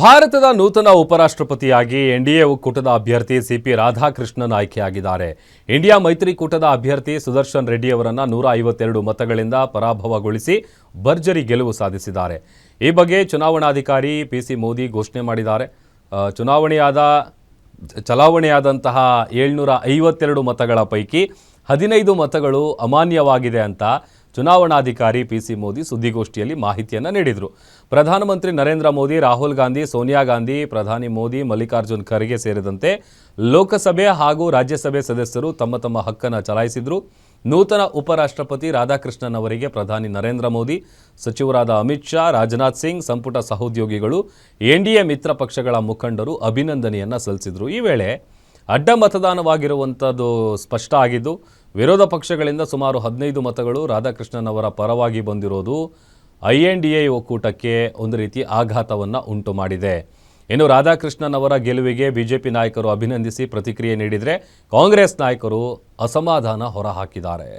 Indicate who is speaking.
Speaker 1: ಭಾರತದ ನೂತನ ಉಪರಾಷ್ಟ್ರಪತಿಯಾಗಿ ಎನ್ಡಿಎ ಒಕ್ಕೂಟದ ಅಭ್ಯರ್ಥಿ ಸಿಪಿ ರಾಧಾಕೃಷ್ಣನ್ ಆಯ್ಕೆಯಾಗಿದ್ದಾರೆ. ಇಂಡಿಯಾ ಮೈತ್ರಿಕೂಟದ ಅಭ್ಯರ್ಥಿ ಸುದರ್ಶನ್ ರೆಡ್ಡಿ ಅವರನ್ನು ನೂರ ಐವತ್ತೆರಡು ಮತಗಳಿಂದ ಪರಾಭವಗೊಳಿಸಿ ಭರ್ಜರಿ ಗೆಲುವು ಸಾಧಿಸಿದ್ದಾರೆ. ಈ ಬಗ್ಗೆ ಚುನಾವಣಾಧಿಕಾರಿ ಪಿ ಸಿ ಮೋದಿ ಘೋಷಣೆ ಮಾಡಿದ್ದಾರೆ. ಚುನಾವಣೆಯಾದ, ಚಲಾವಣೆಯಾದಂತಹ ಏಳ್ನೂರ ಐವತ್ತೆರಡು ಮತಗಳ ಪೈಕಿ ಹದಿನೈದು ಮತಗಳು ಅಮಾನ್ಯವಾಗಿದೆ ಅಂತ ಚುನಾವಣಾಧಿಕಾರಿ ಪಿ ಸಿ ಮೋದಿ ಸುದ್ದಿಗೋಷ್ಠಿಯಲ್ಲಿ ಮಾಹಿತಿಯನ್ನು ನೀಡಿದರು. ಪ್ರಧಾನಮಂತ್ರಿ ನರೇಂದ್ರ ಮೋದಿ, ರಾಹುಲ್ ಗಾಂಧಿ, ಸೋನಿಯಾ ಗಾಂಧಿ, ಪ್ರಧಾನಿ ಮೋದಿ, ಮಲ್ಲಿಕಾರ್ಜುನ್ ಖರ್ಗೆ ಸೇರಿದಂತೆ ಲೋಕಸಭೆ ಹಾಗೂ ರಾಜ್ಯಸಭೆ ಸದಸ್ಯರು ತಮ್ಮ ತಮ್ಮ ಹಕ್ಕನ್ನು ಚಲಾಯಿಸಿದರು. ನೂತನ ಉಪರಾಷ್ಟ್ರಪತಿ ರಾಧಾಕೃಷ್ಣನ್ ಅವರಿಗೆ ಪ್ರಧಾನಿ ನರೇಂದ್ರ ಮೋದಿ, ಸಚಿವರಾದ ಅಮಿತ್ ಶಾ, ರಾಜನಾಥ್ ಸಿಂಗ್, ಸಂಪುಟ ಸಹೋದ್ಯೋಗಿಗಳು, ಎನ್ಡಿಎ ಮಿತ್ರ ಪಕ್ಷಗಳ ಮುಖಂಡರು ಅಭಿನಂದನೆಯನ್ನು ಸಲ್ಲಿಸಿದರು. ಈ ವೇಳೆ ಅಡ್ಡ ಮತದಾನವಾಗಿರುವಂಥದ್ದು ಸ್ಪಷ್ಟ ಆಗಿದ್ದು, ವಿರೋಧ ಪಕ್ಷಗಳಿಂದ ಸುಮಾರು ಹದಿನೈದು ಮತಗಳು ರಾಧಾಕೃಷ್ಣನ್ ಅವರ ಪರವಾಗಿ ಬಂದಿರೋದು ಐ ಎನ್ ಡಿ ಎ ಒಕ್ಕೂಟಕ್ಕೆ ಒಂದು ರೀತಿ ಆಘಾತವನ್ನು ಉಂಟು ಮಾಡಿದೆ. ಇನ್ನು ರಾಧಾಕೃಷ್ಣನ್ ಅವರ ಗೆಲುವಿಗೆ ಬಿಜೆಪಿ ನಾಯಕರು ಅಭಿನಂದಿಸಿ ಪ್ರತಿಕ್ರಿಯೆ ನೀಡಿದರೆ ಕಾಂಗ್ರೆಸ್ ನಾಯಕರು ಅಸಮಾಧಾನ ಹೊರಹಾಕಿದ್ದಾರೆ.